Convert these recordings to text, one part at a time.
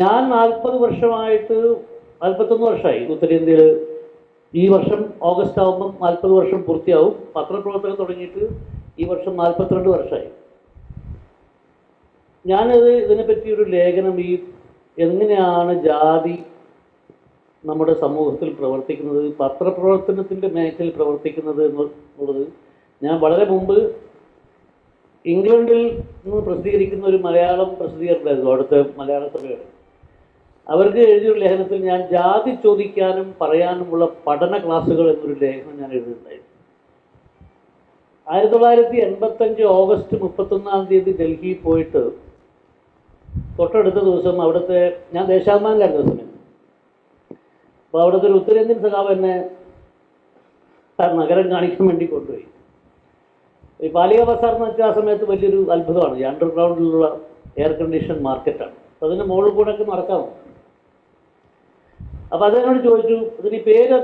ഞാൻ നാൽപ്പത് വർഷമായിട്ട് നാൽപ്പത്തൊന്ന് വർഷമായി ഉത്തരേന്ത്യയിൽ ഈ വർഷം ഓഗസ്റ്റ് ആകുമ്പം നാൽപ്പത് വർഷം പൂർത്തിയാവും. പത്രപ്രവർത്തനം തുടങ്ങിയിട്ട് ഈ വർഷം നാൽപ്പത്തിരണ്ട് വർഷമായി. ഞാനത് ഇതിനെപ്പറ്റി ഒരു ലേഖനം ഈ എങ്ങനെയാണ് ജാതി നമ്മുടെ സമൂഹത്തിൽ പ്രവർത്തിക്കുന്നത് പത്രപ്രവർത്തനത്തിന്റെ മേഖലയിൽ പ്രവർത്തിക്കുന്നത് എന്നുള്ളത് ഞാൻ വളരെ മുമ്പ് ഇംഗ്ലണ്ടിൽ നിന്ന് പ്രസിദ്ധീകരിക്കുന്ന ഒരു മലയാളം പ്രസിദ്ധീകരണമായിരുന്നു അവിടുത്തെ മലയാള സഭയുടെ അവർക്ക് എഴുതിയൊരു ലേഖനത്തിൽ ഞാൻ ജാതി ചോദിക്കാനും പറയാനുമുള്ള പഠന ക്ലാസ്സുകൾ എന്നൊരു ലേഖനം ഞാൻ എഴുതിയിട്ടുണ്ടായിരുന്നു. ആയിരത്തി തൊള്ളായിരത്തി എൺപത്തഞ്ച് ഓഗസ്റ്റ് മുപ്പത്തൊന്നാം തീയതി ഡൽഹിയിൽ പോയിട്ട് തൊട്ടടുത്ത ദിവസം അവിടുത്തെ ഞാൻ ദേശാഭിമാനിലായിരുന്നു സമയം അപ്പോൾ അവിടുത്തെ ഒരു ഉത്തരേന്ത്യൻ സഖാവ് എന്നെ നഗരം കാണിക്കാൻ വേണ്ടി കൊണ്ടുപോയി. ഈ പാലിക ബസാർ എന്ന് വെച്ചാൽ ആ സമയത്ത് വലിയൊരു അത്ഭുതമാണ്. ഈ അണ്ടർഗ്രൗണ്ടിലുള്ള എയർ കണ്ടീഷൻ മാർക്കറ്റാണ് അപ്പോൾ അതിന്റെ മുകളിൽ കൂടെ ഒക്കെ നടക്കാമോ അപ്പോൾ അതിനോട് ചോദിച്ചു? ഇതിന് പേര്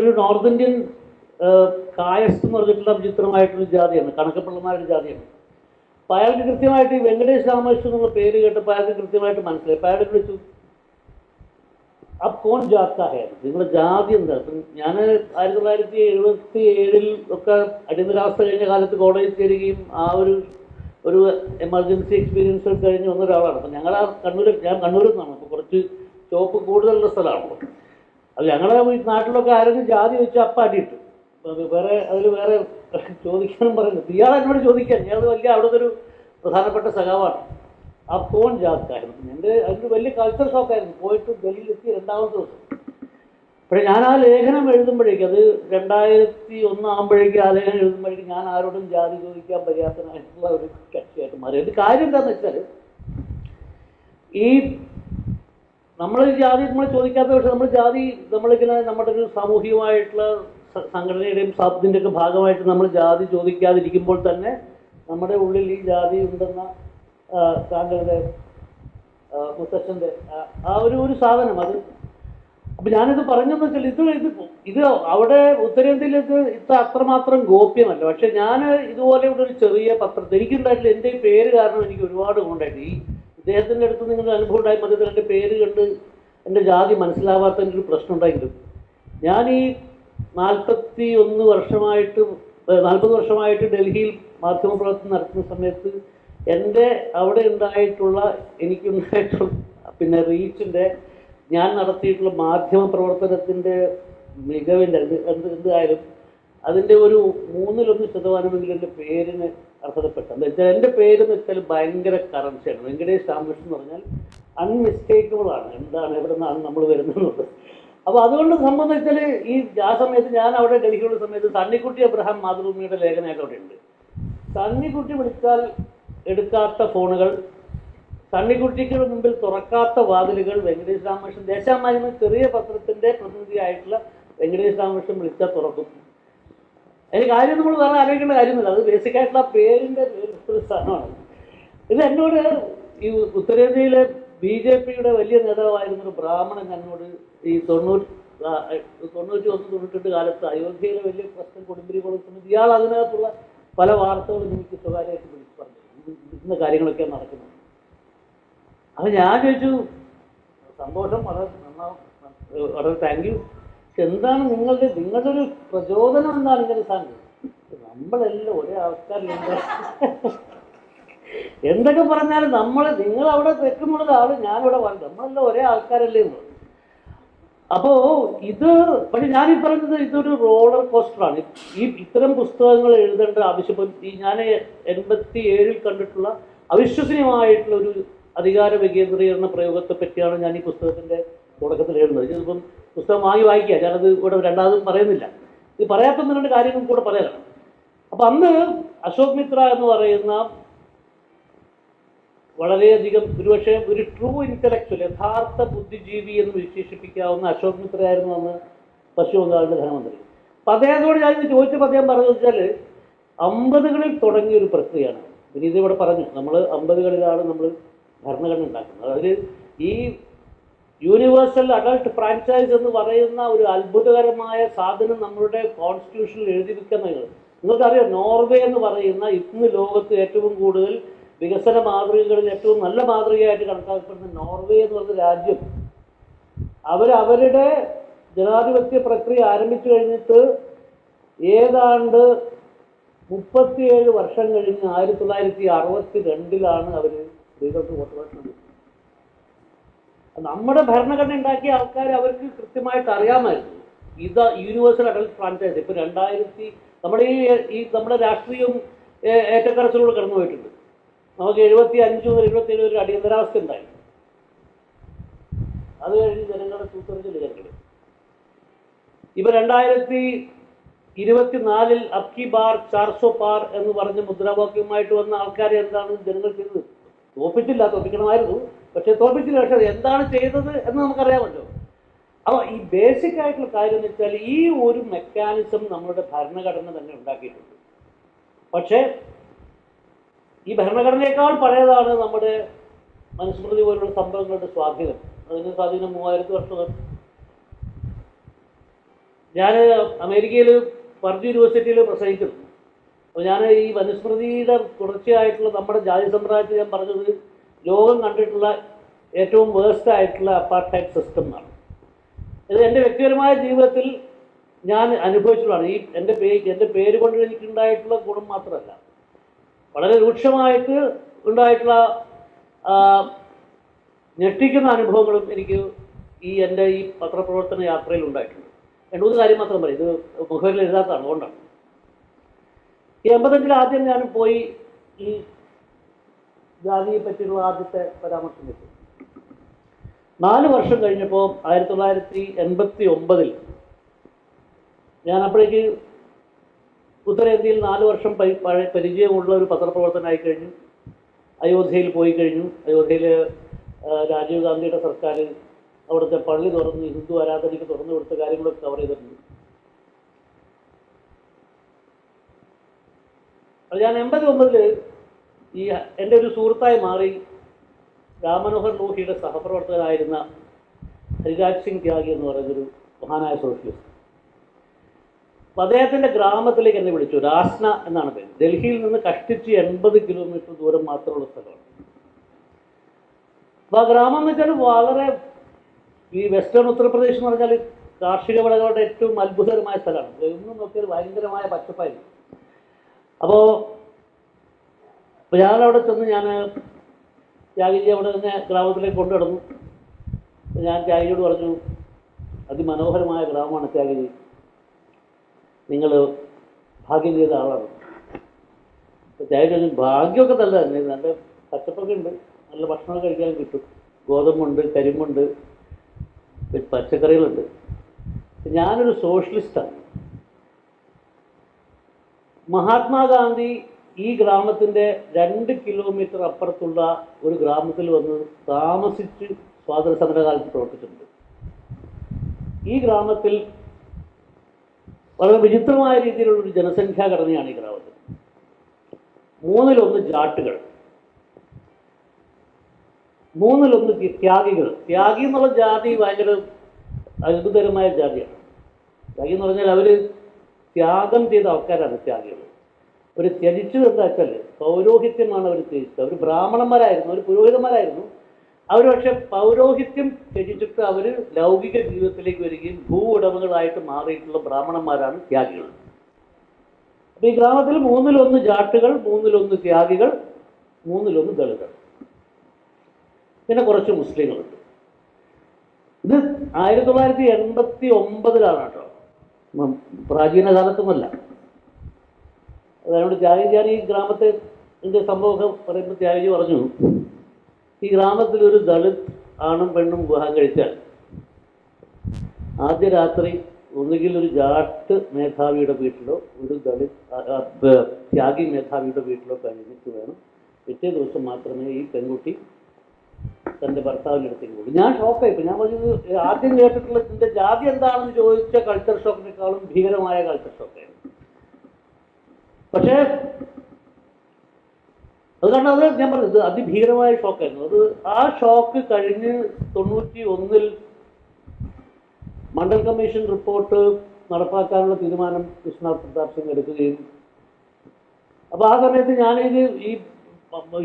ഒരു നോർത്ത് ഇന്ത്യൻ കായസ് എന്ന് പറഞ്ഞിട്ടുള്ള വിചിത്രമായിട്ടൊരു ജാതിയാണ്. കണക്കപ്പിള്ളമാരുടെ ജാതിയാണ്. അപ്പോൾ അയാൾക്ക് കൃത്യമായിട്ട് ഈ വെങ്കടേഷ് രാമകൃഷ്ണൻ എന്നുള്ള പേര് കേട്ടപ്പോൾ അയാൾക്ക് കൃത്യമായിട്ട് മനസ്സിലായി. അപ്പോൾ അയാൾ വിളിച്ചു അബ് കോൺ ജാത്ത നിങ്ങളുടെ ജാതി എന്താ? അപ്പം ഞാൻ ആയിരത്തി തൊള്ളായിരത്തി എഴുപത്തി ഏഴിൽ ഒക്കെ അടിയന്തരാവസ്ഥ കഴിഞ്ഞ കാലത്ത് കോളേജിൽ ചേരുകയും ആ ഒരു ഒരു എമർജൻസി എക്സ്പീരിയൻസ് കഴിഞ്ഞ് വന്ന ഒരാളാണ്. അപ്പം ഞങ്ങൾ ആ കണ്ണൂർ ഞാൻ കണ്ണൂരിൽ നിന്നാണ്. അപ്പോൾ കുറച്ച് ചോപ്പ് കൂടുതലുള്ള സ്ഥലമാണല്ലോ അത് ഞങ്ങളുടെ നാട്ടിലൊക്കെ ആരെങ്കിലും ജാതി വെച്ച് അപ്പം അടിയിട്ടു വേറെ അതിൽ വേറെ ചോദിക്കാനും പറയുന്നത് ഇയാൾ എന്നോട് ചോദിക്കാൻ ഞാൻ വലിയ അവിടുത്തെ ഒരു പ്രധാനപ്പെട്ട സഖാവാണ്. ആ ഫോൺ ജാതിക്കായിരുന്നു എന്റെ അതിന്റെ വലിയ കൾച്ചർ ഷോക്കായിരുന്നു പോയിട്ട് ഡൽഹിയിലെത്തി രണ്ടാമത്തെ ദിവസം. പക്ഷേ ഞാൻ ആ ലേഖനം എഴുതുമ്പോഴേക്കും അത് രണ്ടായിരത്തി ഒന്ന് ആകുമ്പോഴേക്കും ആ ലേഖനം എഴുതുമ്പോഴേക്കും ഞാൻ ആരോടും ജാതി ചോദിക്കാൻ പര്യാപ്തനായിട്ടുള്ള ഒരു കക്ഷിയായിട്ട് മാറി. അതിന്റെ കാര്യം എന്താണെന്ന് വെച്ചാൽ ഈ നമ്മൾ ജാതി നമ്മൾ ചോദിക്കാത്ത പക്ഷേ നമ്മൾ ജാതി നമ്മളിങ്ങനെ നമ്മുടെ ഒരു സാമൂഹികമായിട്ടുള്ള സംഘടനയുടെയും ഇതിന്റെ ഒക്കെ ഭാഗമായിട്ട് നമ്മൾ ജാതി ചോദിക്കാതിരിക്കുമ്പോൾ തന്നെ നമ്മുടെ ഉള്ളിൽ ഈ ജാതി ഉണ്ടെന്ന താങ്കളുടെ മുത്തച്ഛന്റെ ആ- ഒരു ഒരു സാധനം അത്. അപ്പം ഞാനിത് പറഞ്ഞെന്ന് വെച്ചാൽ ഇത് ഇത് ഇത് അവിടെ ഉത്തരേന്ത്യയിൽ ഇത് അത്രമാത്രം ഗോപ്യമല്ല. പക്ഷെ ഞാൻ ഇതുപോലെയുള്ള ഒരു ചെറിയ പത്രത്തിൽ എനിക്കുണ്ടായിട്ടില്ല എന്റെ പേര് കാരണം എനിക്ക് ഒരുപാട് ഗുണമുണ്ടായിട്ട് ഈ ഇദ്ദേഹത്തിന്റെ അടുത്ത് നിങ്ങളുടെ അനുഭവം ഉണ്ടായി മധ്യത്തിൽ എന്റെ പേര് കണ്ട് എന്റെ ജാതി മനസ്സിലാവാത്തതിന്റെ ഒരു പ്രശ്നം ഉണ്ടായിരുന്നു ഞാൻ ഈ നാൽപ്പത്തി ഒന്ന് വർഷമായിട്ട് നാൽപ്പത് വർഷമായിട്ട് ഡൽഹിയിൽ മാധ്യമപ്രവർത്തനം നടത്തുന്ന സമയത്ത് എന്റെ അവിടെ ഉണ്ടായിട്ടുള്ള എനിക്കുണ്ടായിട്ടുള്ള പിന്നെ റീച്ചിന്റെ ഞാൻ നടത്തിയിട്ടുള്ള മാധ്യമ പ്രവർത്തനത്തിന്റെ മികവിന്റെ എന്ത് എന്തായാലും അതിന്റെ ഒരു മൂന്നിലൊന്ന് ശതമാനമെങ്കിലും എന്റെ പേരിന് അർഹതപ്പെട്ട എന്താ വെച്ചാൽ എന്റെ പേര് എന്ന് വെച്ചാൽ ഭയങ്കര കറൻസിയാണ് വെങ്കടേഷ് രാമകൃഷ്ണൻ എന്ന് പറഞ്ഞാൽ അൺമിസ്റ്റേക്കബിൾ ആണ്. എന്താണ് എവിടെ നിന്നാണ് നമ്മൾ വരുന്നത് അപ്പോൾ അതുകൊണ്ട് സംബന്ധിച്ചാൽ ഈ ആ സമയത്ത് ഞാൻ അവിടെ ഡൽഹിയുള്ള സമയത്ത് സണ്ണിക്കുട്ടി അബ്രഹാം മാതൃഭൂമിയുടെ ലേഖനമായിട്ട് അവിടെ ഉണ്ട്. സണ്ണിക്കുട്ടി വിളിച്ചാൽ എടുക്കാത്ത ഫോണുകൾ സണ്ണിക്കുട്ടിക്ക് മുമ്പിൽ തുറക്കാത്ത വാതിലുകൾ വെങ്കടേഷ് രാമകൃഷ്ണൻ ദേശാമാന്യ ചെറിയ പത്രത്തിന്റെ പ്രതിനിധിയായിട്ടുള്ള വെങ്കടേഷ് രാമകൃഷ്ണൻ വിളിച്ചാൽ തുറക്കും. അതിന് കാര്യം നമ്മൾ വേറെ ആലോചിക്കേണ്ട കാര്യമൊന്നുമില്ല. അത് ബേസിക് ആയിട്ടുള്ള പേരിന്റെ ഒരു സ്ഥാനമാണ് ഇത് എന്നോട് ഈ ഉത്തരേന്ത്യയിലെ ബി ജെ പിയുടെ വലിയ നേതാവായിരുന്ന ഒരു ബ്രാഹ്മണൻ എന്നോട് ഈ തൊണ്ണൂറ്റി തൊണ്ണൂറ്റി ഒന്ന് തൊണ്ണൂറ്റെട്ട് കാലത്ത് അയോധ്യയിലെ വലിയ പ്രശ്നം കൊടുമ്പിരി കൊടുക്കുന്നത് ഇയാൾ അതിനകത്തുള്ള പല വാർത്തകളും എനിക്ക് സ്വകാര്യമായിട്ട് വിളിച്ചു പറഞ്ഞു. ഇന്ന കാര്യങ്ങളൊക്കെ നടക്കുന്നത് അപ്പം ഞാൻ ചോദിച്ചു സന്തോഷം വളരെ നന്നാവും വളരെ താങ്ക് യു എന്താണ് നിങ്ങളുടെ നിങ്ങളുടെ ഒരു പ്രചോദനം എന്താണ് ഇങ്ങനെ സാധനം? നമ്മളെല്ലാം ഒരേ ആൾക്കാരിലുണ്ട് എന്തൊക്കെ പറഞ്ഞാലും നമ്മൾ നിങ്ങൾ അവിടെ തെക്കുമുള്ളത് ആൾ ഞാനിവിടെ വന്നത് നമ്മളെല്ലാം ഒരേ ആൾക്കാരല്ലേ എന്ന് അപ്പോ ഇത് പക്ഷെ ഞാൻ ഈ പറഞ്ഞത് ഇതൊരു റോളർ കോസ്റ്ററാണ്. ഈ ഇത്തരം പുസ്തകങ്ങൾ എഴുതേണ്ട ആവശ്യം ഞാൻ എൺപത്തി ഏഴിൽ കണ്ടിട്ടുള്ള അവിശ്വസനീയമായിട്ടുള്ള ഒരു അധികാര വികേന്ദ്രീകരണ പ്രയോഗത്തെ പറ്റിയാണ് ഞാൻ ഈ പുസ്തകത്തിന്റെ തുടക്കത്തിൽ എഴുതുന്നത് ഇതിപ്പം പുസ്തകം വാങ്ങി വായിക്കുക. ഞാനത് ഇവിടെ രണ്ടാമതും പറയുന്നില്ല. ഇത് പറയാത്ത രണ്ട് കാര്യങ്ങൾ കൂടെ പറയാനാണ്. അപ്പൊ അന്ന് അശോക് മിത്ര എന്ന് പറയുന്ന വളരെയധികം ഒരുപക്ഷെ ഒരു ട്രൂ ഇന്റലക്ച്വൽ യഥാർത്ഥ ബുദ്ധിജീവി എന്ന് വിശേഷിപ്പിക്കാവുന്ന അശോക് മിത്രയായിരുന്നു അന്ന് പശ്ചിമ ബംഗാളിന്റെ ധനമന്ത്രി. അപ്പൊ അദ്ദേഹത്തോട് ഞാൻ ചോദിച്ചപ്പോൾ അദ്ദേഹം പറഞ്ഞു വെച്ചാൽ അമ്പതുകളിൽ തുടങ്ങിയ ഒരു പ്രക്രിയയാണ്. പിന്നെ ഇത് ഇവിടെ പറഞ്ഞു നമ്മൾ അമ്പതുകളിലാണ് നമ്മൾ ഭരണഘടന ഉണ്ടാക്കുന്നത്. അതിൽ ഈ യൂണിവേഴ്സൽ അഡൾട്ട് ഫ്രാഞ്ചൈസ് എന്ന് പറയുന്ന ഒരു അത്ഭുതകരമായ സാധനം നമ്മുടെ കോൺസ്റ്റിറ്റ്യൂഷനിൽ എഴുതി വെക്കുന്ന നിങ്ങൾ നിങ്ങൾക്കറിയാം നോർവേ എന്ന് പറയുന്ന ഇന്ന് ലോകത്ത് ഏറ്റവും കൂടുതൽ വികസന മാതൃകകളിൽ ഏറ്റവും നല്ല മാതൃകയായിട്ട് കണക്കാക്കപ്പെടുന്ന നോർവേ എന്ന് പറയുന്ന രാജ്യം അവരവരുടെ ജനാധിപത്യ പ്രക്രിയ ആരംഭിച്ചു കഴിഞ്ഞിട്ട് ഏതാണ്ട് മുപ്പത്തിയേഴ് വർഷം കഴിഞ്ഞ് ആയിരത്തി തൊള്ളായിരത്തി അറുപത്തി രണ്ടിലാണ് അവർ സ്ത്രീകൾക്ക് വോട്ട്. നമ്മുടെ ഭരണഘടന ഉണ്ടാക്കിയ ആൾക്കാർ അവർക്ക് കൃത്യമായിട്ട് അറിയാമായിരുന്നു. ഇത് യൂണിവേഴ്സൽ അഡൽട്ട് ഫ്രാഞ്ചൈസ് ഇപ്പൊ രണ്ടായിരത്തി നമ്മുടെ ഈ ഈ നമ്മുടെ രാഷ്ട്രീയവും ഏറ്റക്കറച്ചിലൂടെ കടന്നു പോയിട്ടുണ്ട്. നമുക്ക് എഴുപത്തി അഞ്ച് മുതൽ എഴുപത്തി ഏഴ് ഒരു അടിയന്തരാവസ്ഥ ഉണ്ടായി. അത് കഴിഞ്ഞ് ജനങ്ങളെ സൂത്രത്തിൽ ജനങ്ങൾ ഇപ്പൊ രണ്ടായിരത്തി ഇരുപത്തിനാലിൽ അബ്കി ബാർ ചാർസോ പാർ എന്ന് പറഞ്ഞ മുദ്രാവാക്യവുമായിട്ട് വന്ന ആൾക്കാരെ എന്താണ് ജനങ്ങൾ ചെയ്തത്? തോപ്പിച്ചില്ല തോപ്പിക്കണമായിരുന്നു. പക്ഷെ തോൽപ്പിച്ചില്ല പക്ഷെ എന്താണ് ചെയ്തത് എന്ന് നമുക്കറിയാമല്ലോ. അപ്പോൾ ഈ ബേസിക് ആയിട്ടുള്ള കാര്യം എന്ന് വെച്ചാൽ ഈ ഒരു മെക്കാനിസം നമ്മുടെ ഭരണഘടന തന്നെ ഉണ്ടാക്കിയിട്ടുണ്ട്. പക്ഷേ ഈ ഭരണഘടനയേക്കാൾ പഴയതാണ് നമ്മുടെ മനുസ്മൃതി പോലുള്ള സംഭവങ്ങളുടെ സ്വാധീനം. അതിന് സ്വാധീനം മൂവായിരത്തി വർഷം ഞാൻ അമേരിക്കയിൽ പർജി യൂണിവേഴ്സിറ്റിയിൽ പ്രസംഗിക്കുന്നു. അപ്പോൾ ഞാൻ ഈ മനുസ്മൃതിയുടെ തുടർച്ചയായിട്ടുള്ള നമ്മുടെ ജാതി സമ്പ്രദായത്തിൽ ഞാൻ പറഞ്ഞത് ലോകം കണ്ടിട്ടുള്ള ഏറ്റവും വേഴ്സ്റ്റ് ആയിട്ടുള്ള അപ്പാർട്ടൈഡ് സിസ്റ്റം എന്നാണ് ഇത് എന്റെ വ്യക്തിപരമായ ജീവിതത്തിൽ ഞാൻ അനുഭവിച്ചതാണ് ഈ എന്റെ പേര് എന്റെ പേര് കൊണ്ട് എനിക്കുണ്ടായിട്ടുള്ള ഗുണം മാത്രമല്ല. വളരെ രൂക്ഷമായിട്ട് ഉണ്ടായിട്ടുള്ള ഞെട്ടിക്കുന്ന അനുഭവങ്ങളും എനിക്ക് ഈ എന്റെ ഈ പത്രപ്രവർത്തന യാത്രയിൽ ഉണ്ടായിട്ടുണ്ട്. രണ്ടു മൂന്ന് കാര്യം മാത്രം പറയും. ഇത് മുഖവിൽ എഴുതാത്തതാണ്. അതുകൊണ്ടാണ്. ഈ എൺപത്തഞ്ചിൽ ആദ്യം ഞാൻ പോയി ഈ ജാതിയെ പറ്റിയുള്ള ആദ്യത്തെ പരാമർശം വെച്ചു നാല് വർഷം കഴിഞ്ഞപ്പോൾ ആയിരത്തി തൊള്ളായിരത്തി എൺപത്തി ഒമ്പതിൽ ഞാൻ അപ്പോഴേക്ക് ഉത്തരേന്ത്യയിൽ നാല് വർഷം പരിചയമുള്ള ഒരു പത്രപ്രവർത്തനമായി കഴിഞ്ഞു. അയോധ്യയിൽ പോയി കഴിഞ്ഞു. അയോധ്യയിൽ രാജീവ് ഗാന്ധിയുടെ സർക്കാർ അവിടുത്തെ പള്ളി തുറന്ന് ഹിന്ദു ആരാധനയ്ക്ക് തുറന്നു കൊടുത്ത കാര്യങ്ങളൊക്കെ കവർ ചെയ്തിട്ടുണ്ട്. ഞാൻ എൺപത്തി ഒമ്പതിൽ ഈ എന്റെ ഒരു സുഹൃത്തായി മാറി രാമനോഹർ ലോഹിയുടെ സഹപ്രവർത്തകനായിരുന്ന ഹരിരാജ് സിംഗ് ത്യാഗി എന്ന് പറയുന്നൊരു മഹാനായ സോഷ്യലിസ്റ്റ്. അപ്പോൾ അദ്ദേഹത്തിന്റെ ഗ്രാമത്തിലേക്ക് എന്നെ വിളിച്ചു. രാസ്ന എന്നാണ് പേര്. ഡൽഹിയിൽ നിന്ന് കഷ്ടിച്ച് എൺപത് കിലോമീറ്റർ ദൂരം മാത്രമുള്ള സ്ഥലമാണ്. അപ്പോൾ ആ ഗ്രാമം എന്ന് വെച്ചാൽ വളരെ ഈ വെസ്റ്റേൺ ഉത്തർപ്രദേശ് എന്ന് പറഞ്ഞാൽ കാർഷിക വിളകളുടെ ഏറ്റവും അത്ഭുതകരമായ സ്ഥലമാണ്. എന്നും നോക്കിയാൽ ഭയങ്കരമായ പച്ചപ്പായിരുന്നു അപ്പോൾ അപ്പോൾ ഞാനവിടെ ചെന്ന് ഞാൻ ത്യാഗിജി അവിടെ തന്നെ ഗ്രാമത്തിലേക്ക് കൊണ്ടു നടന്നു. അപ്പോൾ ഞാൻ ത്യാഗിജിയോട് പറഞ്ഞു അതിമനോഹരമായ ഗ്രാമമാണ് ത്യാഗിജി നിങ്ങൾ ഭാഗ്യം ചെയ്ത ആളാണ്. അപ്പോൾ ത്യാഗിജി ഭാഗ്യമൊക്കെ നല്ല തന്നെ നല്ല പച്ചപ്പൊക്കെ ഉണ്ട്. നല്ല ഭക്ഷണമൊക്കെ കഴിക്കാൻ കിട്ടും. ഗോതമ്പുണ്ട് കരിമ്പുണ്ട് പച്ചക്കറികളുണ്ട്. ഞാനൊരു സോഷ്യലിസ്റ്റാണ്. മഹാത്മാഗാന്ധി ഈ ഗ്രാമത്തിന്റെ രണ്ട് കിലോമീറ്റർ അപ്പുറത്തുള്ള ഒരു ഗ്രാമത്തിൽ വന്ന് താമസിച്ച് സ്വാതന്ത്ര്യ സമരകാലത്ത് പ്രവർത്തിച്ചിട്ടുണ്ട്. ഈ ഗ്രാമത്തിൽ വളരെ വിചിത്രമായ രീതിയിലുള്ള ഒരു ജനസംഖ്യാ ഘടനയാണ് ഈ ഗ്രാമത്തിൽ. മൂന്നിലൊന്ന് ജാട്ടുകൾ. മൂന്നിലൊന്ന് ത്യ- ത്യാഗികൾ. ത്യാഗി എന്നുള്ള ജാതി ഭയങ്കര അത്ഭുതകരമായ ജാതിയാണ്. ത്യാഗി എന്ന് പറഞ്ഞാൽ അവർ ത്യാഗം ചെയ്ത ആൾക്കാരാണ് ത്യാഗികൾ. അവർ ത്യജിച്ചു എന്ന് വെച്ചാൽ പൗരോഹിത്യമാണ് അവർ ത്യജിച്ചത്. അവർ ബ്രാഹ്മണന്മാരായിരുന്നു അവർ പുരോഹിതന്മാരായിരുന്നു. അവർ പക്ഷെ പൗരോഹിത്യം ത്യജിച്ചിട്ട് അവർ ലൗകിക ജീവിതത്തിലേക്ക് വരികയും ഭൂ ഉടമകളായിട്ട് മാറിയിട്ടുള്ള ബ്രാഹ്മണന്മാരാണ് ത്യാഗികൾ. അപ്പൊ ഈ ഗ്രാമത്തിൽ മൂന്നിലൊന്ന് ജാട്ടുകൾ മൂന്നിലൊന്ന് ത്യാഗികൾ മൂന്നിലൊന്ന് ദളിതർ. പിന്നെ കുറച്ച് മുസ്ലിങ്ങളുണ്ട്. ഇത് ആയിരത്തി തൊള്ളായിരത്തി എൺപത്തി ഒമ്പതിലാണ് കേട്ടോ. പ്രാചീന കാലത്തുമല്ല അതുകൊണ്ട് ത്യാഗി ഞാൻ ഈ ഗ്രാമത്തെ എന്റെ സംഭവമൊക്കെ പറയുമ്പോൾ ത്യാഗി പറഞ്ഞു ഈ ഗ്രാമത്തിൽ ഒരു ദളിത് ആണും പെണ്ണും വിവാഹം കഴിച്ചാൽ ആദ്യ രാത്രി ഒന്നുകിൽ ഒരു ജാട്ട് മേധാവിയുടെ വീട്ടിലോ ഒരു ദളിത് ത്യാഗി മേധാവിയുടെ വീട്ടിലോ കഴിഞ്ഞിട്ട് വേണം. പിറ്റേ ദിവസം മാത്രമേ ഈ പെൺകുട്ടി തന്റെ ഭർത്താവിന്റെ അടുത്തേക്ക് പോകും. ഞാൻ ഷോക്കായി ഞാൻ പറഞ്ഞത് ആദ്യം കേട്ടിട്ടുള്ള ജാതി എന്താണെന്ന് ചോദിച്ച കൾച്ചർ ഷോക്കിനേക്കാളും ഭീകരമായ കൾച്ചർ ഷോക്കായിരുന്നു പക്ഷേ അത് കാരണം അത് ഞാൻ പറഞ്ഞത് അതിഭീകരമായ ഷോക്കായിരുന്നു. അത് ആ ഷോക്ക് കഴിഞ്ഞ് തൊണ്ണൂറ്റി ഒന്നിൽ മണ്ഡൽ കമ്മീഷൻ റിപ്പോർട്ട് നടപ്പാക്കാനുള്ള തീരുമാനം വിശ്വനാഥ് പ്രതാപ് സിംഗ് എടുക്കുകയും. അപ്പോൾ ആ സമയത്ത് ഞാനിത് ഈ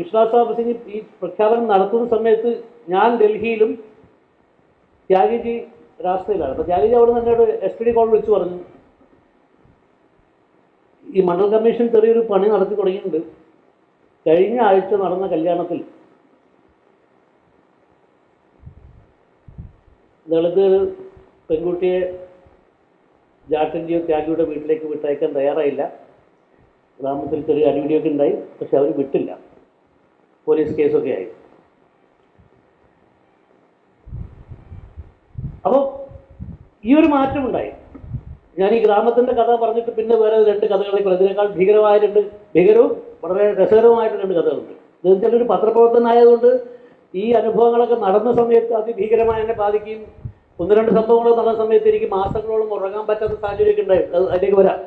വിശ്വനാഥ് പ്രതാപ് സിംഗ് ഈ പ്രഖ്യാപനം നടത്തുന്ന സമയത്ത് ഞാൻ ഡൽഹിയിലും ത്യാഗിജി രാഷ്ട്രീയത്തിലാണ്. അപ്പോൾ ത്യാഗിജി അവിടെ നിന്ന് എന്നോട് എസ് പി ഡി കോൾ വിളിച്ച് പറഞ്ഞു. ഈ മണ്ഡൽ കമ്മീഷൻ ചെറിയൊരു പണി നടത്തി തുടങ്ങിയിട്ടുണ്ട്. കഴിഞ്ഞ ആഴ്ച നടന്ന കല്യാണത്തിൽ ദളിത് പെൺകുട്ടിയെ ജാട്ടിന്റെയോ ത്യാഗിയുടെ വീട്ടിലേക്ക് വിട്ടയക്കാൻ തയ്യാറായില്ല. ഗ്രാമത്തിൽ ചെറിയ അടിപിടിയൊക്കെ ഉണ്ടായി. പക്ഷെ അവർ വിട്ടില്ല. പോലീസ് കേസൊക്കെ ആയി. അപ്പോൾ ഈ ഒരു മാറ്റമുണ്ടായി. ഞാൻ ഈ ഗ്രാമത്തിന്റെ കഥ പറഞ്ഞിട്ട് പിന്നെ വേറെ രണ്ട് കഥകളെ ഇതിനേക്കാൾ ഭീകരമായ രണ്ട് ഭീകരവും വളരെ രസകരവുമായിട്ട് രണ്ട് കഥകളുണ്ട്. വെച്ചാൽ ഒരു പത്രപ്രവർത്തനായതുകൊണ്ട് ഈ അനുഭവങ്ങളൊക്കെ നടന്ന സമയത്ത് അതിഭീകരമായി എന്നെ ബാധിക്കുകയും ഒന്ന് രണ്ട് സംഭവങ്ങൾ നടന്ന സമയത്ത് എനിക്ക് മാസങ്ങളോളം ഉറങ്ങാൻ പറ്റാത്ത സാഹചര്യമൊക്കെ ഉണ്ടായി. അത് അതിലേക്ക് വരാം.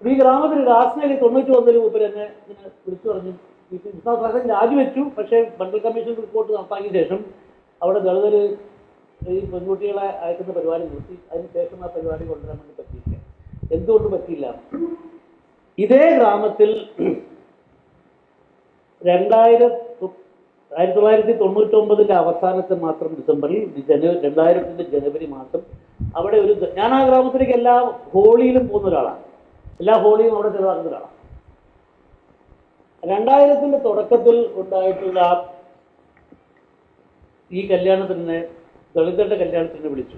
ഈ ഗ്രാമത്തിൽ രാഷ്ട്രീയ തൊണ്ണൂറ്റി ഒന്നിൽ മുമ്പിൽ എന്നെ ഇങ്ങനെ വിളിച്ചു പറഞ്ഞു. രാജിവെച്ചു. പക്ഷേ ബണ്ടൽ കമ്മീഷൻ റിപ്പോർട്ട് നടപ്പാക്കിയ ശേഷം അവിടെ ദളിതർ ഈ പെൺകുട്ടികളെ അയക്കുന്ന പരിപാടി നിർത്തി. അതിന് ശേഷം ആ പരിപാടി കൊണ്ടുവരാൻ വേണ്ടി പറ്റിയില്ല എന്തുകൊണ്ട് പറ്റിയില്ല? ഇതേ ഗ്രാമത്തിൽ രണ്ടായിരം ആയിരത്തി തൊള്ളായിരത്തി തൊണ്ണൂറ്റൊമ്പതിന്റെ അവസാനത്തെ മാത്രം ഡിസംബറിൽ ജനുവരി രണ്ടായിരത്തിന്റെ ജനുവരി മാസം അവിടെ ഒരു ഞാൻ ആ ഗ്രാമത്തിലേക്ക് എല്ലാ ഹോളിയിലും പോകുന്ന ഒരാളാണ്. എല്ലാ ഹോളിയും അവിടെ ചെലവാക്കുന്ന ഒരാളാണ്. രണ്ടായിരത്തിന്റെ തുടക്കത്തിൽ ഉണ്ടായിട്ടുള്ള ഈ കല്യാണത്തിന് ദളിതരുടെ കല്യാണത്തിന് വിളിച്ചു.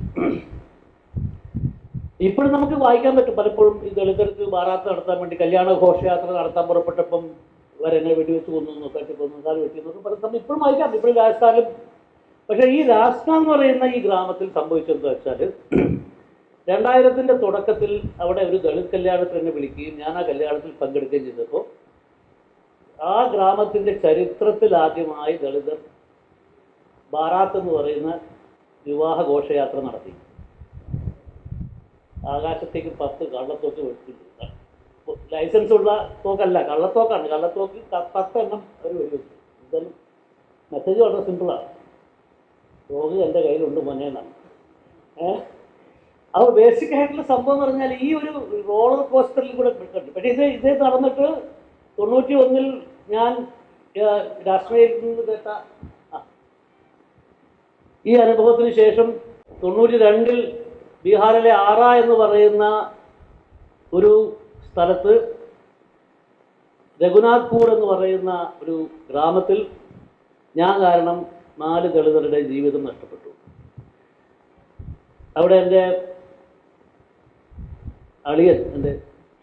ഇപ്പോഴും നമുക്ക് വായിക്കാൻ പറ്റും പലപ്പോഴും ഈ ദളിതർക്ക് ബാറാത്ത് നടത്താൻ വേണ്ടി കല്യാണ ഘോഷയാത്ര നടത്താൻ പുറപ്പെട്ടപ്പം വരങ്ങളെ വെടിവെച്ച് കൊന്നു തട്ടിക്കൊന്നു കാൽ വെട്ടി എന്നൊക്കെ പല നമ്മൾ ഇപ്പോഴും വായിക്കാം. ഇപ്പോഴും രാജസ്ഥാനിലും പക്ഷേ ഈ രാജസ്ഥാൻ എന്ന് പറയുന്ന ഈ ഗ്രാമത്തിൽ സംഭവിച്ചതെന്ന് വെച്ചാൽ രണ്ടായിരത്തിന്റെ തുടക്കത്തിൽ അവിടെ ഒരു ദളിത് കല്യാണത്തിന് വിളിക്കുകയും ഞാൻ ആ കല്യാണത്തിൽ പങ്കെടുക്കുകയും ചെയ്തപ്പോൾ ആ ഗ്രാമത്തിന്റെ ചരിത്രത്തിൽ ആദ്യമായി ദളിതർ ബാറാത്ത് എന്ന് പറയുന്ന വിവാഹ ഘോഷയാത്ര നടത്തി. ആകാശത്തേക്ക് പത്ത് കള്ളത്തോക്ക് വെച്ചിട്ടുണ്ട് ലൈസൻസ് ഉള്ള തോക്കല്ല കള്ളത്തോക്കാണ്. കള്ളത്തോക്ക് പത്തെണ്ണം പത്ത് എണ്ണം അവർ വെടിവെച്ചു എന്തായാലും മെസ്സേജ് വളരെ സിമ്പിളാണ് തോക്ക് എന്റെ കയ്യിലുണ്ട് മോനേന്നാണ് ഏഹ് അപ്പോൾ ബേസിക് ആയിട്ടുള്ള സംഭവം എന്ന് പറഞ്ഞാൽ ഈ ഒരു റോളർ കോസ്റ്ററിൽ കൂടെ കണ്ടു. പക്ഷേ ഇത് ഇത് നടന്നിട്ട് തൊണ്ണൂറ്റി ഒന്നിൽ ഞാൻ രാഷ്ട്രീയത്തിൽ നിന്ന് കേട്ട ഈ അനുഭവത്തിന് ശേഷം തൊണ്ണൂറ്റി രണ്ടിൽ ബീഹാറിലെ ആറ എന്ന് പറയുന്ന ഒരു സ്ഥലത്ത് രഘുനാഥ്പൂർ എന്ന് പറയുന്ന ഒരു ഗ്രാമത്തിൽ ഞാൻ കാരണം നാല് ദളിതരുടെ ജീവിതം നഷ്ടപ്പെട്ടു. അവിടെ എന്റെ അളിയൻ എന്റെ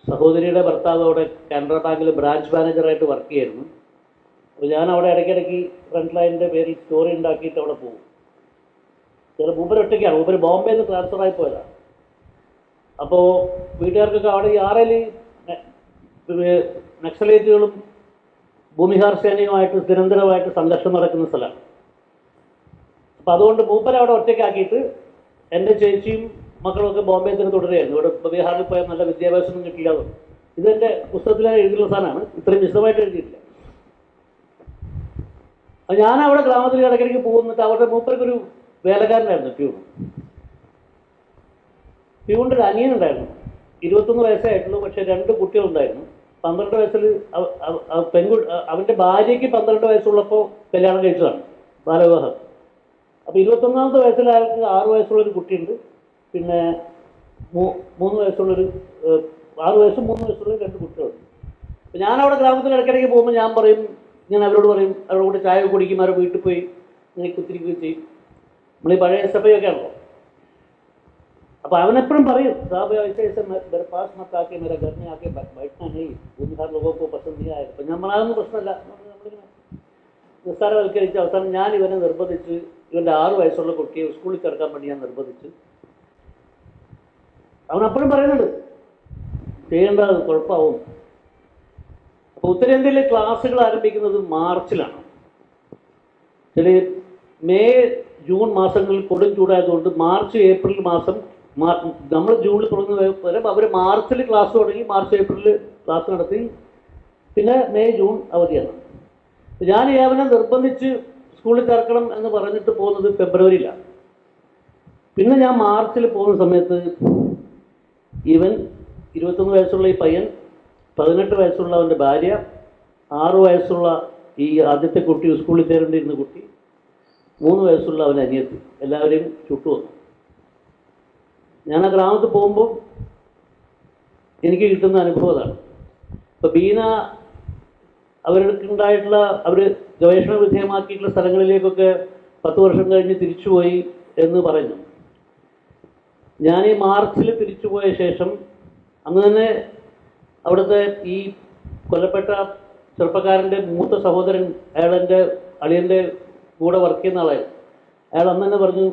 സഹോദരിയുടെ ഭർത്താവ് അവിടെ കാനറ ബാങ്കിൽ ബ്രാഞ്ച് മാനേജറായിട്ട് വർക്ക് ചെയ്യായിരുന്നു. അപ്പോൾ ഞാൻ അവിടെ ഇടയ്ക്കിടയ്ക്ക് ഫ്രണ്ട് ലൈനിന്റെ പേരിൽ സ്റ്റോറി ഉണ്ടാക്കിയിട്ട് അവിടെ പോകും. ചില മൂപ്പര് ഒറ്റയ്ക്കാണ്. മൂപ്പര് ബോംബെയിൽ നിന്ന് ട്രാൻസ്ഫർ ആയി പോയതാണ് അപ്പോൾ വീട്ടുകാർക്കൊക്കെ അവിടെ ഈ ആറേൽ നക്സലേറ്റുകളും ഭൂമിഹാർ സേനയുമായിട്ട് നിരന്തരമായിട്ട് സംഘർഷം നടക്കുന്ന സ്ഥലമാണ് അപ്പോൾ അതുകൊണ്ട് മൂപ്പര് അവിടെ ഒറ്റയ്ക്കാക്കിയിട്ട് എന്റെ ചേച്ചിയും മക്കളൊക്കെ ബോംബെയിൽ തന്നെ തുടരുകയായിരുന്നു. ഇവിടെ ബീഹാറിൽ പോയാൽ നല്ല വിദ്യാഭ്യാസമൊന്നും കിട്ടില്ല ഇതെന്റെ പുസ്തകത്തിൽ എഴുതിയുള്ള സാധനമാണ്. ഇത്രയും വിശദമായിട്ട് എഴുതിയിട്ടില്ല. ഞാൻ അവിടെ ഗ്രാമത്തിൽ ഇടയ്ക്കിടയ്ക്ക് പോകുന്നിട്ട് അവരുടെ മൂപ്പർക്കൊരു വേലക്കാരനായിരുന്നു പ്യൂൺ പ്യൂണിന്റെ ഒരു അനിയനുണ്ടായിരുന്നു ഇരുപത്തൊന്ന് വയസ്സേ ആയിട്ടുള്ളൂ പക്ഷേ രണ്ട് കുട്ടികളുണ്ടായിരുന്നു. പന്ത്രണ്ട് വയസ്സിൽ പെൺകു അവന്റെ ഭാര്യയ്ക്ക് പന്ത്രണ്ട് വയസ്സുള്ളപ്പോൾ കല്യാണം കഴിച്ചതാണ് ബാലവിവാഹം. അപ്പോൾ ഇരുപത്തൊന്നാമത്തെ വയസ്സിൽ അയാൾക്ക് ആറ് വയസ്സുള്ളൊരു കുട്ടിയുണ്ട്. പിന്നെ മൂന്ന് വയസ്സുള്ളൊരു ആറ് വയസ്സും മൂന്ന് വയസ്സുള്ള രണ്ട് കുട്ടികളുണ്ട്. അപ്പോൾ ഞാൻ അവിടെ ഗ്രാമത്തിൽ ഇടയ്ക്കിടയ്ക്ക് പോകുമ്പോൾ ഞാൻ പറയും ഞാൻ അവരോട് പറയും അവരോട് ചായ കുടിക്കും അവരുടെ വീട്ടിൽ പോയി ഇങ്ങനെ കുത്തിരിക്കുകയും ചെയ്യും. നമ്മൾ ഈ പഴയ എസ് എഫ് ഐ ഒക്കെ ആണല്ലോ അപ്പോൾ അവനെപ്പോഴും പറയും साहब ऐसे ऐसे मैं- मेरे पास मत आके मेरे घर में आके बै- बैठना नहीं भूमिहार लोगों को पसंद नहीं आएगा അപ്പം നമ്മളതൊന്നും പ്രശ്നമല്ല നമ്മളിങ്ങനെ നിസ്സാരവൽക്കരിച്ച് അവസാനം ഞാൻ ഇവനെ നിർബന്ധിച്ച് ഇവൻ്റെ ആറ് വയസ്സുള്ള കുട്ടിയെ സ്കൂളിൽ ചേർക്കാൻ വേണ്ടി ഞാൻ നിർബന്ധിച്ച് അവൻ അപ്പോഴും പറയുന്നുണ്ട് ചെയ്യേണ്ട കുഴപ്പമാവും അപ്പോൾ ഉത്തരേന്ത്യയിലെ ക്ലാസ്സുകൾ ആരംഭിക്കുന്നത് മാർച്ചിലാണ് ചില മെയ് ജൂൺ മാസങ്ങളിൽ കൊടും ചൂടായതുകൊണ്ട് മാർച്ച് ഏപ്രിൽ മാസം നമ്മൾ ജൂണിൽ തുടങ്ങുന്ന വരെ അവർ മാർച്ചിൽ ക്ലാസ് തുടങ്ങി മാർച്ച് ഏപ്രിലിൽ ക്ലാസ് നടത്തി. പിന്നെ മെയ് ജൂൺ അവധിയാണ്. ഞാൻ അവനെ നിർബന്ധിച്ച് സ്കൂളിൽ ചേർക്കണം എന്ന് പറഞ്ഞിട്ട് പോകുന്നത് ഫെബ്രുവരിയിലാണ്. പിന്നെ ഞാൻ മാർച്ചിൽ പോകുന്ന സമയത്ത് ഇവൻ ഇരുപത്തൊന്ന് വയസ്സുള്ള ഈ പയ്യൻ പതിനെട്ട് വയസ്സുള്ള അവന്റെ ഭാര്യ ആറ് വയസ്സുള്ള ഈ ആദ്യത്തെ കുട്ടി സ്കൂളിൽ ചേരേണ്ടിയിരുന്ന കുട്ടി മൂന്ന് വയസ്സുള്ള അവൻ അനിയത്തി. എല്ലാവരെയും ചുട്ടു വന്നു. ഞാൻ ആ ഗ്രാമത്തിൽ പോകുമ്പോൾ എനിക്ക് കിട്ടുന്ന അനുഭവം അതാണ്. ഇപ്പോൾ ബീന അവർക്കുണ്ടായിട്ടുള്ള അവർ ഗവേഷണ വിധേയമാക്കിയിട്ടുള്ള സ്ഥലങ്ങളിലേക്കൊക്കെ പത്ത് വർഷം കഴിഞ്ഞ് തിരിച്ചുപോയി എന്ന് പറഞ്ഞു ഞാൻ ഈ മാർച്ചിൽ തിരിച്ചുപോയ ശേഷം അന്ന് തന്നെ അവിടുത്തെ ഈ കൊല്ലപ്പെട്ട ചെറുപ്പക്കാരന്റെ മൂത്ത സഹോദരൻ അയാളെന്റെ അളിയന്റെ കൂടെ വർക്ക് ചെയ്യുന്ന ആളായിരുന്നു. അയാൾ അന്ന് തന്നെ പറഞ്ഞു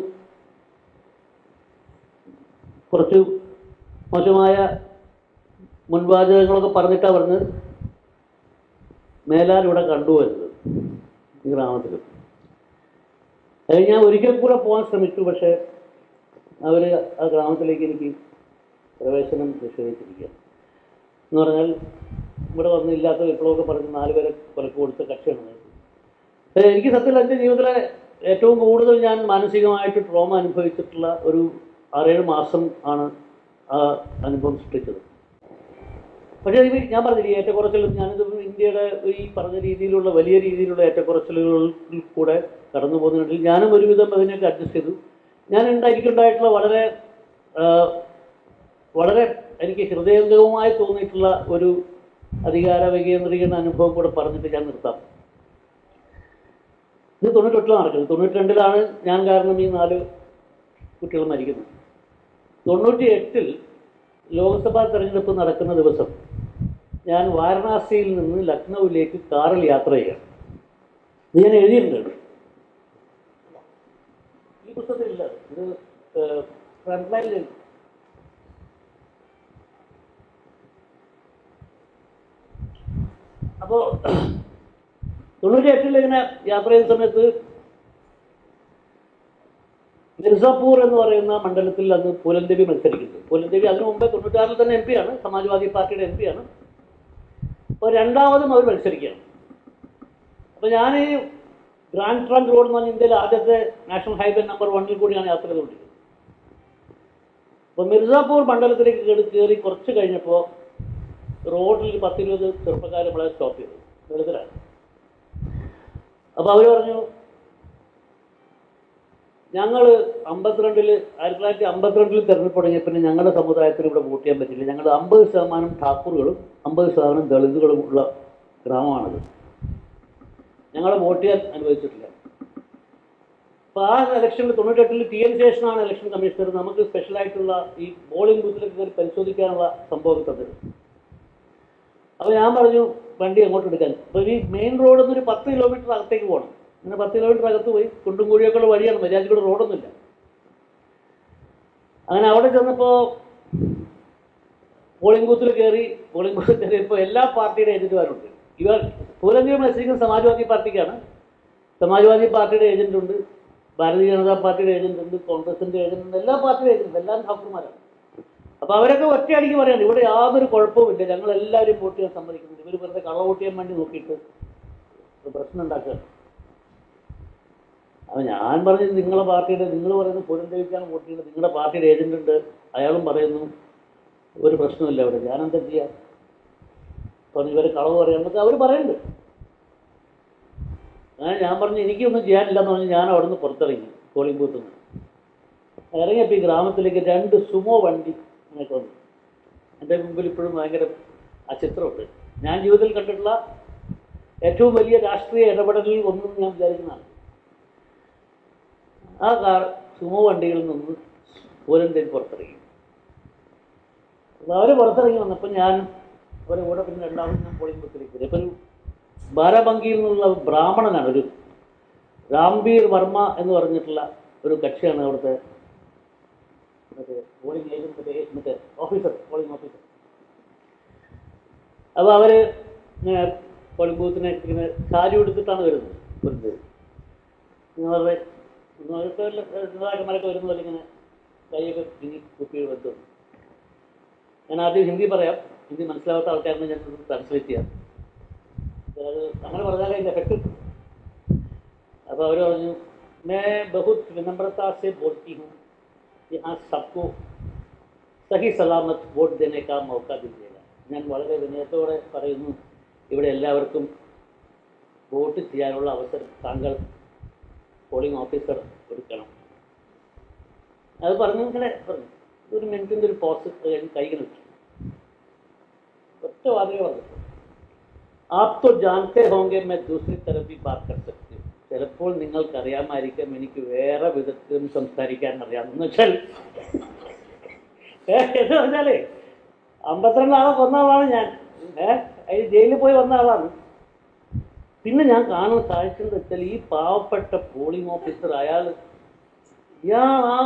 കുറച്ച് മോശമായ മുൻവാചകങ്ങളൊക്കെ പറഞ്ഞിട്ടാണ് പറഞ്ഞ് മേലാൽ ഇവിടെ കണ്ടുവരുന്നത് ഈ ഗ്രാമത്തിൽ. അത് ഞാൻ ഒരിക്കൽ കൂടെ പോകാൻ ശ്രമിച്ചു പക്ഷേ അവർ ആ ഗ്രാമത്തിലേക്ക് എനിക്ക് പ്രവേശനം നിഷേധിച്ചിരിക്കുക എന്ന് പറഞ്ഞാൽ ഇവിടെ വന്ന് ഇല്ലാത്ത വിപ്ലവമൊക്കെ പറഞ്ഞ് നാല് പേരെ കൊലക്ക് കൊടുത്ത കക്ഷിയാണ് എനിക്ക് സത്യത്തിൽ എന്റെ ജീവിതത്തിലെ ഏറ്റവും കൂടുതൽ ഞാൻ മാനസികമായിട്ട് ട്രോമ അനുഭവിച്ചിട്ടുള്ള ഒരു ആറേഴ് മാസം ആണ് ആ അനുഭവം സൃഷ്ടിച്ചത്. പക്ഷേ ഇത് ഞാൻ പറഞ്ഞില്ലേ ഏറ്റക്കുറച്ചിൽ ഞാനിത് ഇന്ത്യയുടെ ഈ പറഞ്ഞ രീതിയിലുള്ള വലിയ രീതിയിലുള്ള ഏറ്റക്കുറച്ചിലുകളിൽ കൂടെ കടന്നു പോകുന്നുണ്ടെങ്കിൽ ഞാനും ഒരുവിധം അതിനൊക്കെ അഡ്ജസ്റ്റ് ചെയ്തു. ഞാൻ ഉണ്ടായിരിക്കുണ്ടായിട്ടുള്ള വളരെ വളരെ എനിക്ക് ഹൃദയംഗവുമായി തോന്നിയിട്ടുള്ള ഒരു അധികാര വികേന്ദ്രീകരണ അനുഭവം കൂടെ പറഞ്ഞിട്ട് ഞാൻ നിർത്താം. ഇത് തൊണ്ണൂറ്റെട്ടിലാണ് നടക്കുന്നത്. തൊണ്ണൂറ്റി രണ്ടിലാണ് ഞാൻ കാരണം ഈ നാല് കുട്ടികൾ മരിക്കുന്നത്. തൊണ്ണൂറ്റി എട്ടിൽ ലോക്സഭാ തെരഞ്ഞെടുപ്പ് നടക്കുന്ന ദിവസം ഞാൻ വാരണാസിയിൽ നിന്ന് ലക്നൌവിലേക്ക് കാറിൽ യാത്ര ചെയ്യാം ഇത് ഞാൻ എഴുതിയിട്ടുണ്ട്. ഈ പുസ്തകത്തിലില്ല ഇത് ഫ്രണ്ട് ലൈനിൽ അപ്പോൾ തൊണ്ണൂറ്റി എട്ടിൽ ഇങ്ങനെ യാത്ര ചെയ്യുന്ന സമയത്ത് മിർസാപൂർ എന്ന് പറയുന്ന മണ്ഡലത്തിൽ അന്ന് പൂലൻദേവി മത്സരിക്കുന്നത് പൂലൻദേവി അതിനു മുമ്പേ തൊണ്ണൂറ്റാറിൽ തന്നെ എം ആണ്. സമാജ്വാദി പാർട്ടിയുടെ എം ആണ്. അപ്പോൾ രണ്ടാമതും അവർ മത്സരിക്കുകയാണ്. അപ്പോൾ ഞാൻ ഈ ഗ്രാൻഡ് ട്രങ്ക് റോഡ് എന്ന് പറഞ്ഞ ഇന്ത്യയിലെ ആദ്യത്തെ നാഷണൽ ഹൈവേ നമ്പർ വണ്ണിൽ കൂടിയാണ് യാത്ര ചെയ്തുകൊണ്ടിരിക്കുന്നത്. അപ്പോൾ മിർസാപൂർ മണ്ഡലത്തിലേക്ക് കയറി കയറി കുറച്ച് കഴിഞ്ഞപ്പോൾ റോഡിൽ പത്തിരുപത് ചെറുപ്പക്കാർ നമ്മളെ സ്റ്റോപ്പ് ചെയ്തു. ദളിതരാണ് അപ്പോൾ അവർ പറഞ്ഞു ഞങ്ങൾ അമ്പത്തിരണ്ടിൽ ആയിരത്തി തൊള്ളായിരത്തി അമ്പത്തിരണ്ടിൽ തെരഞ്ഞെടുപ്പ് തുടങ്ങിയ പിന്നെ ഞങ്ങളുടെ സമുദായത്തിന് ഇവിടെ വോട്ട് ചെയ്യാൻ പറ്റില്ല. ഞങ്ങൾ അമ്പത് ശതമാനം ഠാക്കൂറുകളും അമ്പത് ശതമാനം ദളിതുകളും ഉള്ള ഗ്രാമമാണത്. ഞങ്ങളെ വോട്ട് ചെയ്യാൻ അനുവദിച്ചിട്ടില്ല. അപ്പോൾ ആ ഇലക്ഷനിൽ തൊണ്ണൂറ്റെട്ടിൽ ടി എൻ ശേഷനാണ് ഇലക്ഷൻ കമ്മീഷണർ. നമുക്ക് സ്പെഷ്യലായിട്ടുള്ള ഈ പോളിംഗ് ബൂത്തിലൊക്കെ പരിശോധിക്കാനുള്ള സംഭവം തന്നത് അപ്പോൾ ഞാൻ പറഞ്ഞു വണ്ടി അങ്ങോട്ട് എടുക്കാൻ. അപ്പോൾ ഈ മെയിൻ റോഡിൽ നിന്ന് ഒരു പത്ത് കിലോമീറ്റർ അകത്തേക്ക് പോകണം അങ്ങനെ പത്ത് കിലോമീറ്റർ അകത്ത് പോയി കുണ്ടും കുഴിയൊക്കെ ഉള്ള വഴിയാണ് മര്യാദയ്ക്കൂടെ റോഡൊന്നുമില്ല അങ്ങനെ അവിടെ ചെന്നപ്പോൾ പോളിംഗ് ബൂത്തിൽ കയറി പോളിംഗ് ബൂത്തിൽ കയറിയപ്പോൾ എല്ലാ പാർട്ടിയുടെ ഏജന്റുമാരുണ്ട് ഇവർ പൂരഞ്ജീവി മത്സരിക്കുന്ന സമാജ്വാദി പാർട്ടിക്കാണ്. സമാജ്വാദി പാർട്ടിയുടെ ഏജന്റ് ഉണ്ട് ഭാരതീയ ജനതാ പാർട്ടിയുടെ ഏജന്റ് ഉണ്ട് കോൺഗ്രസിന്റെ ഏജന്റ് ഉണ്ട് എല്ലാ പാർട്ടിയുടെ ഏജന്റ് എല്ലാം ഠാക്കൂർമാരാണ് അപ്പോൾ അവരൊക്കെ ഒറ്റയടിക്ക് പറയാണ് ഇവിടെ യാതൊരു കുഴപ്പവുമില്ല ഞങ്ങൾ എല്ലാവരും വോട്ട് ചെയ്യാൻ സമ്മതിക്കുന്നുണ്ട്. ഇവർ വെറുതെ കള വോട്ട് ചെയ്യാൻ വേണ്ടി നോക്കിയിട്ട് പ്രശ്നം ഉണ്ടാക്കുകയാണ്. അപ്പൊ ഞാൻ പറഞ്ഞത് നിങ്ങളെ പാർട്ടിയുടെ നിങ്ങൾ പറയുന്നത് പുനരുദ്ധരിക്കാൻ വോട്ട് ചെയ്യുന്നത് നിങ്ങളുടെ പാർട്ടിയുടെ ഏജന്റ് ഉണ്ട്. അയാളും പറയുന്നു ഒരു പ്രശ്നമില്ല അവിടെ ഞാൻ എന്താ ചെയ്യാം? പറഞ്ഞു ഇവർ കളവ് പറയാൻ എന്നൊക്കെ അവർ പറയുന്നുണ്ട്. അങ്ങനെ ഞാൻ പറഞ്ഞു എനിക്കൊന്നും ചെയ്യാനില്ല എന്ന് പറഞ്ഞ് ഞാൻ അവിടെ നിന്ന് പുറത്തിറങ്ങി. പോളിംഗ് ബൂത്തിൽ നിന്ന് ഇറങ്ങിയപ്പോൾ ഈ ഗ്രാമത്തിലേക്ക് രണ്ട് സുമോ വണ്ടി അങ്ങനെയൊക്കെ വന്നു എന്റെ മുമ്പിൽ ഇപ്പോഴും ഭയങ്കര ആ ചിത്രമുണ്ട് ഞാൻ ജീവിതത്തിൽ കണ്ടിട്ടുള്ള ഏറ്റവും വലിയ രാഷ്ട്രീയ ഇടപെടലിൽ ഒന്നും ഞാൻ വിചാരിക്കുന്നതാണ് ആ കാർ സുമോ വണ്ടികളിൽ നിന്ന് പോലെന്തേ പുറത്തിറങ്ങി. അവർ പുറത്തിറങ്ങി വന്നപ്പോൾ ഞാൻ അവരെ കൂടെ പിന്നെ രണ്ടാമത് ഞാൻ പോളിംഗ് ബുക്കിലേക്ക് ഇപ്പം ഒരു ബാരാബങ്കിയിൽ നിന്നുള്ള ബ്രാഹ്മണനാണ് ഒരു രാംബീർ വർമ്മ എന്ന് പറഞ്ഞിട്ടുള്ള ഒരു കക്ഷിയാണ് അവിടുത്തെ മറ്റേ പോളിംഗ് ഏജന്റ് മറ്റേ മറ്റേ ഓഫീസർ പോളിംഗ് ഓഫീസർ അപ്പോൾ അവർ ഇങ്ങനെ പോളിംഗ് ബൂത്തിനെ ഇങ്ങനെ സാരി എടുത്തിട്ടാണ് വരുന്നത് വരുന്നത് നിങ്ങളുടെ നിങ്ങൾക്ക് നേതാക്കന്മാരൊക്കെ വരുന്ന പോലെ ഇങ്ങനെ കൈയൊക്കെ ഇനി കുപ്പിയിൽ വെച്ചു ഞാൻ ആദ്യം ഹിന്ദി പറയാം ഹിന്ദി മനസ്സിലാവാത്ത ആൾക്കാരിനെ ഞാൻ ട്രാൻസ്ലേറ്റ് ചെയ്യാം അത് അങ്ങനെ പറഞ്ഞാലേ അതിൻ്റെ എഫക്റ്റ് അപ്പോൾ അവർ പറഞ്ഞു मैं बहुत विनम्रता से बोलती हूँ यहाँ सबको സഹി സലാമത്ത് വോട്ട് देने का मौका दीजिएगा ഞാൻ വളരെ വിനയത്തോടെ പറയുന്നു ഇവിടെ എല്ലാവർക്കും വോട്ട് ചെയ്യാനുള്ള അവസരം താങ്കൾ പോളിംഗ് ഓഫീസർ ഒരുക്കണം അത് പറഞ്ഞു ഇങ്ങനെ പറഞ്ഞു ഒരു മിനിറ്റിൻ്റെ ഒരു പോസ് കഴിഞ്ഞ് കൈകൾ വെച്ചു ഒറ്റ വാതിലേ പറഞ്ഞു आप तो जानते होंगे मैं दूसरी तरफ भी बात कर सकती हूँ ചിലപ്പോൾ നിങ്ങൾക്കറിയാമായിരിക്കാം എനിക്ക് വേറെ വിധത്തിലും സംസാരിക്കാൻ അറിയാം. എന്ന് വെച്ചാൽ എന്ന് പറഞ്ഞാലേ അമ്പത്തിരണ്ട് ആളെ കൊന്ന ആളാണ് ഞാൻ. ഏഹ് ജയിലിൽ പോയി വന്ന ആളാണ്. പിന്നെ ഞാൻ കാണുന്ന കാഴ്ച എന്ന് വെച്ചാൽ ഈ പാവപ്പെട്ട പോളിംഗ് ഓഫീസർ അയാൾ ഇയാൾ ആ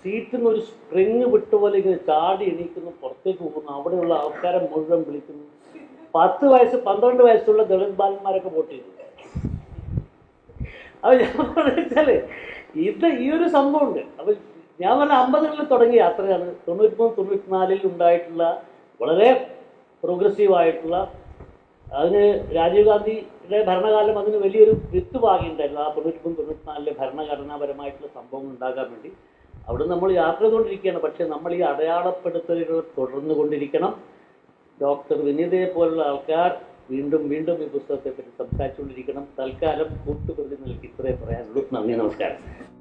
സീറ്റിൽ നിന്ന് ഒരു സ്പ്രിങ് വിട്ടുപോലെ ഇങ്ങനെ ചാടി എണീക്കുന്നു പുറത്തേക്ക് പോകുന്നു. അവിടെയുള്ള ആൾക്കാരെ മുഴുവൻ വിളിക്കുന്നു. പത്ത് വയസ്സ് പന്ത്രണ്ട് വയസ്സുള്ള ദളിത് ബാലന്മാരൊക്കെ വോട്ട് ചെയ്തു. അപ്പൊ ഞാൻ പറഞ്ഞാൽ ഇത് ഈ ഒരു സംഭവമുണ്ട്. അപ്പൊ ഞാൻ പറഞ്ഞ അമ്പതുകളിൽ തുടങ്ങിയ യാത്രയാണ്. തൊണ്ണൂറ്റി മൂന്ന് തൊണ്ണൂറ്റിനാലിൽ ഉണ്ടായിട്ടുള്ള വളരെ പ്രോഗ്രസീവ് ആയിട്ടുള്ള അതിന് രാജീവ് ഗാന്ധിയുടെ ഭരണകാലം അതിന് വലിയൊരു വിത്ത് പാകിയിട്ടുണ്ടായിരുന്നു ആ തൊണ്ണൂറ്റി മൂന്ന് തൊണ്ണൂറ്റിനാലിലെ ഭരണഘടനാപരമായിട്ടുള്ള സംഭവങ്ങൾ ഉണ്ടാകാൻ വേണ്ടി. അവിടെ നമ്മൾ യാത്ര ചെയ്തുകൊണ്ടിരിക്കുകയാണ്. പക്ഷേ നമ്മൾ ഈ അടയാളപ്പെടുത്തലുകൾ തുടർന്നു കൊണ്ടിരിക്കണം ഡോക്ടർ വിനീതയെ പോലുള്ള ആൾക്കാർ വീണ്ടും വീണ്ടും ഈ പുസ്തകത്തെ പറ്റി സംസാരിച്ചുകൊണ്ടിരിക്കണം. തൽക്കാലം കൂട്ടുപ്രതി നൽകി ഇത്രേ പറയാനുള്ളൂ. നന്ദി നമസ്കാരം.